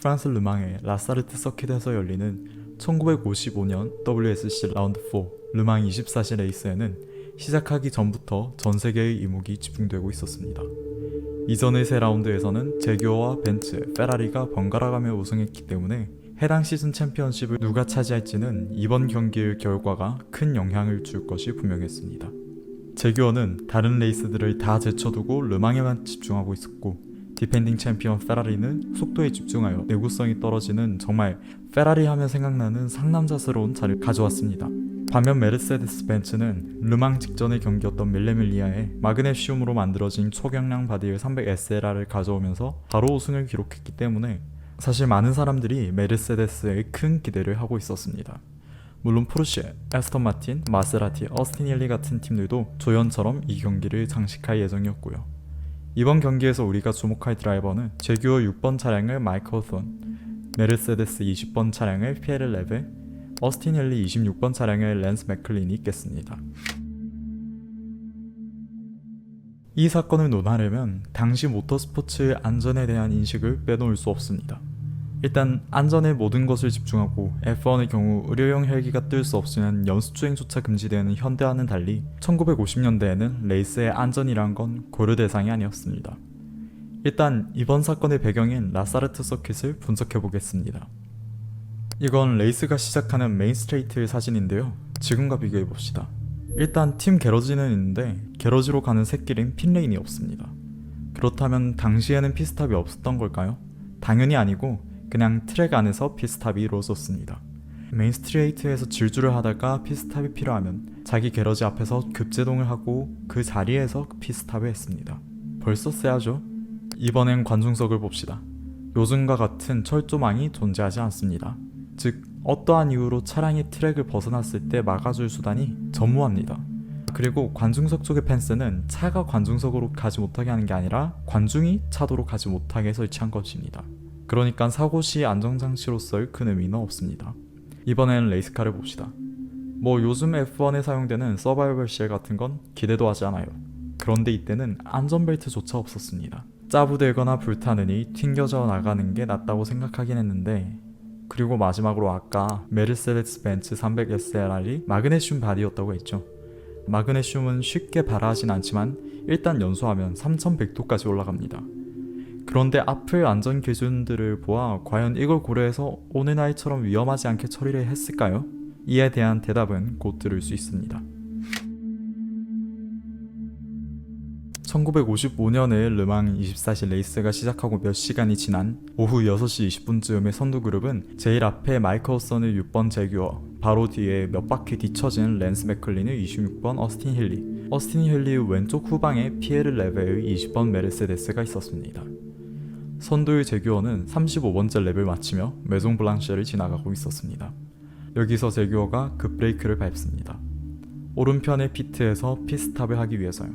프랑스 르망의 라사르트 서킷에서 열리는 1955년 WSC 라운드 4 르망 24시 레이스에는 시작하기 전부터 전 세계의 이목이 집중되고 있었습니다. 이전의 세 라운드에서는 제규어와 벤츠, 페라리가 번갈아가며 우승했기 때문에 해당 시즌 챔피언십을 누가 차지할지는 이번 경기의 결과가 큰 영향을 줄 것이 분명했습니다. 제규어는 다른 레이스들을 다 제쳐두고 르망에만 집중하고 있었고 디펜딩 챔피언 페라리는 속도에 집중하여 내구성이 떨어지는 정말 페라리 하면 생각나는 상남자스러운 차를 가져왔습니다. 반면 메르세데스 벤츠는 르망 직전의 경기였던 밀레밀리아에 마그네슘으로 만들어진 초경량 바디의 300SLR을 가져오면서 바로 우승을 기록했기 때문에 사실 많은 사람들이 메르세데스에 큰 기대를 하고 있었습니다. 물론 포르쉐, 에스턴 마틴, 마세라티, 어스틴 힐리 같은 팀들도 조연처럼 이 경기를 장식할 예정이었고요. 이번 경기에서 우리가 주목할 드라이버는 제규어 6번 차량을 마이크 호손, 메르세데스 20번 차량을 피에르 레베, 어스틴 힐리 26번 차량을 랜스 맥클린이 있겠습니다. 이 사건을 논하려면 당시 모터스포츠의 안전에 대한 인식을 빼놓을 수 없습니다. 일단 안전에 모든 것을 집중하고 F1의 경우 의료용 헬기가 뜰 수 없으면 연습 주행조차 금지되는 현대와는 달리 1950년대에는 레이스의 안전이란 건 고려 대상이 아니었습니다. 일단 이번 사건의 배경인 라사르트 서킷을 분석해 보겠습니다. 이건 레이스가 시작하는 메인 스트레이트의 사진인데요. 지금과 비교해 봅시다. 일단 팀 게러지는 있는데 게러지로 가는 샛길인 핀레인이 없습니다. 그렇다면 당시에는 피스탑이 없었던 걸까요? 당연히 아니고 그냥 트랙 안에서 피스탑이 이루어졌습니다. 메인 스트레이트에서 질주를 하다가 피스탑이 필요하면 자기 게러지 앞에서 급제동을 하고 그 자리에서 피스탑을 했습니다. 벌써 세하죠? 이번엔 관중석을 봅시다. 요즘과 같은 철조망이 존재하지 않습니다. 즉 어떠한 이유로 차량이 트랙을 벗어났을 때 막아줄 수단이 전무합니다. 그리고 관중석 쪽의 펜스는 차가 관중석으로 가지 못하게 하는 게 아니라 관중이 차도로 가지 못하게 설치한 것입니다. 그러니까 사고 시 안정장치로서의 큰 의미는 없습니다. 이번엔 레이스카를 봅시다. 뭐 요즘 F1에 사용되는 서바이벌 쉘 같은 건 기대도 하지 않아요. 그런데 이때는 안전벨트조차 없었습니다. 짜부들거나 불타느니 튕겨져 나가는 게 낫다고 생각하긴 했는데 그리고 마지막으로 아까 메르세데스 벤츠 300SLR이 마그네슘 바디였다고 했죠. 마그네슘은 쉽게 발화하진 않지만 일단 연소하면 3100도까지 올라갑니다. 그런데 앞을 안전 기준들을 보아 과연 이걸 고려해서 오늘 나이처럼 위험하지 않게 처리를 했을까요? 이에 대한 대답은 곧 들을 수 있습니다. 1955년에 르망 24시 레이스가 시작하고 몇 시간이 지난 오후 6시 20분쯤에 선두그룹은 제일 앞에 마이크 허선의 6번 제규어, 바로 뒤에 몇 바퀴 뒤처진 랜스 맥클린의 26번 어스틴 힐리, 어스틴 힐리 왼쪽 후방에 피에르 레베의 20번 메르세데스가 있었습니다. 선두의 제규어는 35번째 랩을 마치며 메종 블랑쉐를 지나가고 있었습니다. 여기서 제규어가 급 브레이크를 밟습니다. 오른편의 피트에서 피스탑을 하기 위해서요.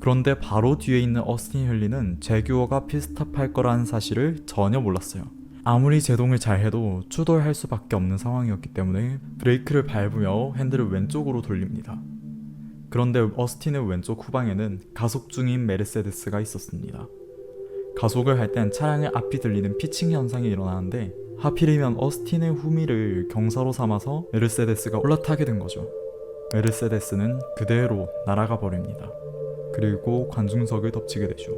그런데 바로 뒤에 있는 어스틴 힐리는 제규어가 피스탑할 거라는 사실을 전혀 몰랐어요. 아무리 제동을 잘 해도 추돌할 수밖에 없는 상황이었기 때문에 브레이크를 밟으며 핸들을 왼쪽으로 돌립니다. 그런데 어스틴의 왼쪽 후방에는 가속 중인 메르세데스가 있었습니다. 가속을 할 땐 차량의 앞이 들리는 피칭 현상이 일어나는데 하필이면 어스틴의 후미를 경사로 삼아서 메르세데스가 올라타게 된 거죠. 메르세데스는 그대로 날아가 버립니다. 그리고 관중석을 덮치게 되죠.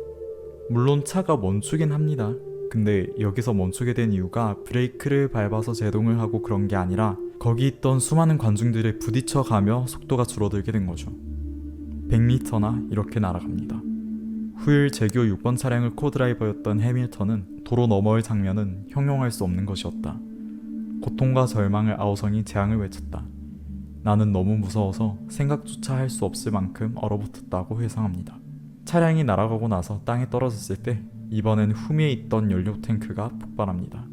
물론 차가 멈추긴 합니다. 근데 여기서 멈추게 된 이유가 브레이크를 밟아서 제동을 하고 그런 게 아니라 거기 있던 수많은 관중들에 부딪혀 가며 속도가 줄어들게 된 거죠. 100m나 이렇게 날아갑니다. 후일 제규 6번 차량을 코드라이버였던 해밀턴은 도로 너머의 장면은 형용할 수 없는 것이었다. 고통과 절망을 아우성이 재앙을 외쳤다. 나는 너무 무서워서 생각조차 할 수 없을 만큼 얼어붙었다고 회상합니다. 차량이 날아가고 나서 땅에 떨어졌을 때 이번엔 후미에 있던 연료 탱크가 폭발합니다.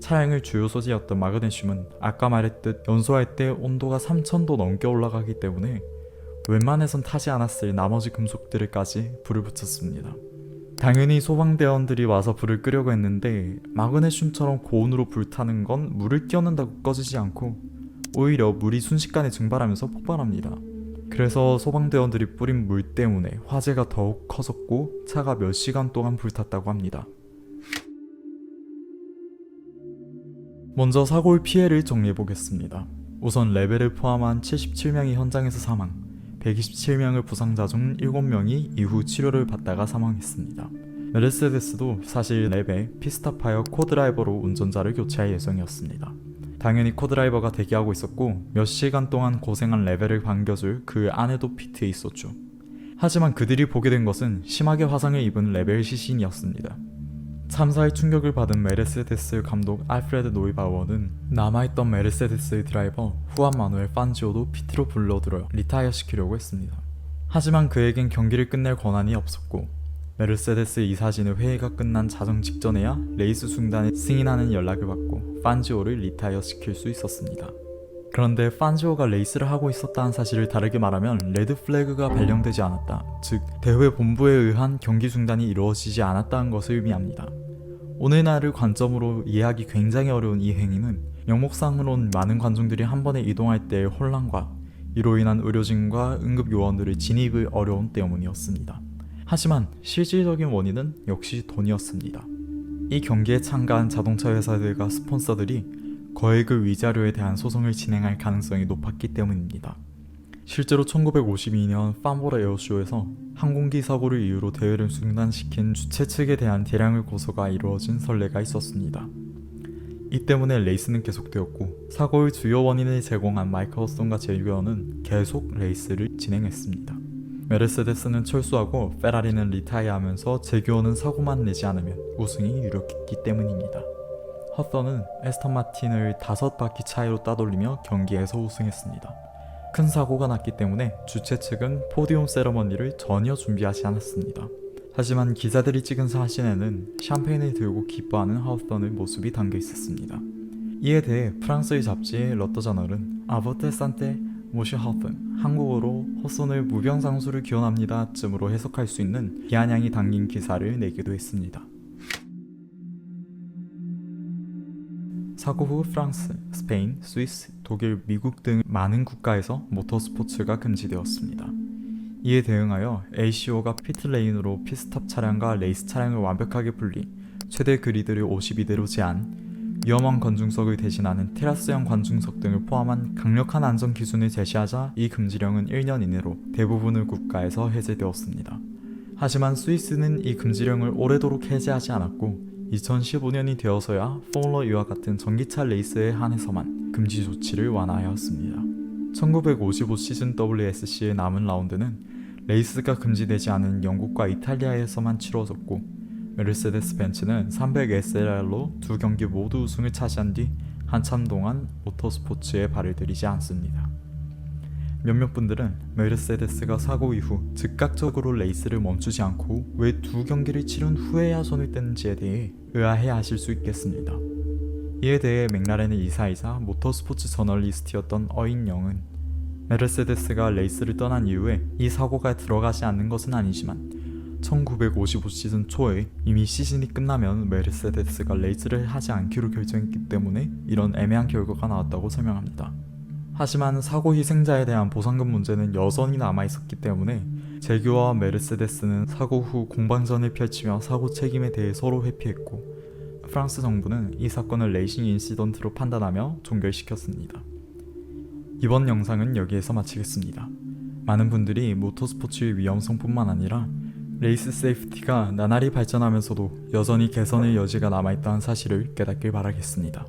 차량의 주요 소재였던 마그네슘은 아까 말했듯 연소할 때 온도가 3000도 넘게 올라가기 때문에 웬만해선 타지 않았을 나머지 금속들을까지 불을 붙였습니다. 당연히 소방대원들이 와서 불을 끄려고 했는데 마그네슘처럼 고온으로 불타는 건 물을 끼얹는다고 꺼지지 않고 오히려 물이 순식간에 증발하면서 폭발합니다. 그래서 소방대원들이 뿌린 물 때문에 화재가 더욱 커졌고 차가 몇 시간 동안 불탔다고 합니다. 먼저 사고의 피해를 정리해 보겠습니다. 우선 레벨을 포함한 77명이 현장에서 사망, 127명의 부상자 중 7명이 이후 치료를 받다가 사망했습니다. 메르세데스도 사실 레벨 피스타파이어 코드라이버로 운전자를 교체할 예정이었습니다. 당연히 코드라이버가 대기하고 있었고 몇 시간 동안 고생한 레벨을 반겨줄 그 안에도 피트에 있었죠. 하지만 그들이 보게 된 것은 심하게 화상을 입은 레벨 시신이었습니다. 참사의 충격을 받은 메르세데스 감독 알프레드 노이바워는 남아있던 메르세데스의 드라이버 후안 마누엘 판지오도 피트로 불러들어 리타이어 시키려고 했습니다. 하지만 그에겐 경기를 끝낼 권한이 없었고 메르세데스 이사진의 회의가 끝난 자정 직전에야 레이스 중단에 승인하는 연락을 받고 판지오를 리타이어 시킬 수 있었습니다. 그런데 판지오가 레이스를 하고 있었다는 사실을 다르게 말하면 레드 플래그가 발령되지 않았다. 즉 대회 본부에 의한 경기 중단이 이루어지지 않았다는 것을 의미합니다. 오늘날을 관점으로 이해하기 굉장히 어려운 이 행위는 영목상으론 많은 관중들이 한 번에 이동할 때의 혼란과 이로 인한 의료진과 응급 요원들의 진입의 어려움 때문이었습니다. 하지만 실질적인 원인은 역시 돈이었습니다. 이 경기에 참가한 자동차 회사들과 스폰서들이 거액의 위자료에 대한 소송을 진행할 가능성이 높았기 때문입니다. 실제로 1952년 팜보라 에어쇼에서 항공기 사고를 이유로 대회를 중단시킨 주최 측에 대한 대량의 고소가 이루어진 선례가 있었습니다. 이 때문에 레이스는 계속되었고 사고의 주요 원인을 제공한 마이클 허슨과 제규어는 계속 레이스를 진행했습니다. 메르세데스는 철수하고 페라리는 리타이어하면서 제규어는 사고만 내지 않으면 우승이 유력했기 때문입니다. 허선은 에스턴 마틴을 다섯 바퀴 차이로 따돌리며 경기에서 우승했습니다. 큰 사고가 났기 때문에 주최 측은 포디움 세러머니를 전혀 준비하지 않았습니다. 하지만 기자들이 찍은 사진에는 샴페인을 들고 기뻐하는 하우스턴의 모습이 담겨 있었습니다. 이에 대해 프랑스의 잡지 러터저널은 아버테 산테 모시 하우슨 한국어로 허선을 무병장수를 기원합니다 쯤으로 해석할 수 있는 비아냥이 담긴 기사를 내기도 했습니다. 사고 후 프랑스, 스페인, 스위스, 독일, 미국 등 많은 국가에서 모터스포츠가 금지되었습니다. 이에 대응하여 ACO가 피트레인으로 피스탑 차량과 레이스 차량을 완벽하게 분리, 최대 그리드를 52대로 제한, 위험한 관중석을 대신하는 테라스형 관중석 등을 포함한 강력한 안전 기준을 제시하자 이 금지령은 1년 이내로 대부분의 국가에서 해제되었습니다. 하지만 스위스는 이 금지령을 오래도록 해제하지 않았고 2015년이 되어서야 포뮬러 E와 같은 전기차 레이스에 한해서만 금지 조치를 완화하였습니다. 1955 시즌 WSC의 남은 라운드는 레이스가 금지되지 않은 영국과 이탈리아에서만 치러졌고 메르세데스 벤츠는 300 SLR로 두 경기 모두 우승을 차지한 뒤 한참 동안 모터스포츠에 발을 들이지 않습니다. 몇몇 분들은 메르세데스가 사고 이후 즉각적으로 레이스를 멈추지 않고 왜 두 경기를 치른 후에야 손을 뗐는지에 대해 의아해 하실 수 있겠습니다. 이에 대해 맥라렌의 이사이자 모터스포츠 저널리스트였던 어인 영은 메르세데스가 레이스를 떠난 이후에 이 사고가 들어가지 않는 것은 아니지만 1955 시즌 초에 이미 시즌이 끝나면 메르세데스가 레이스를 하지 않기로 결정했기 때문에 이런 애매한 결과가 나왔다고 설명합니다. 하지만 사고 희생자에 대한 보상금 문제는 여전히 남아 있었기 때문에 제규와 메르세데스는 사고 후 공방전을 펼치며 사고 책임에 대해 서로 회피했고 프랑스 정부는 이 사건을 레이싱 인시던트로 판단하며 종결시켰습니다. 이번 영상은 여기에서 마치겠습니다. 많은 분들이 모터스포츠의 위험성뿐만 아니라 레이스 세이프티가 나날이 발전하면서도 여전히 개선의 여지가 남아있다는 사실을 깨닫길 바라겠습니다.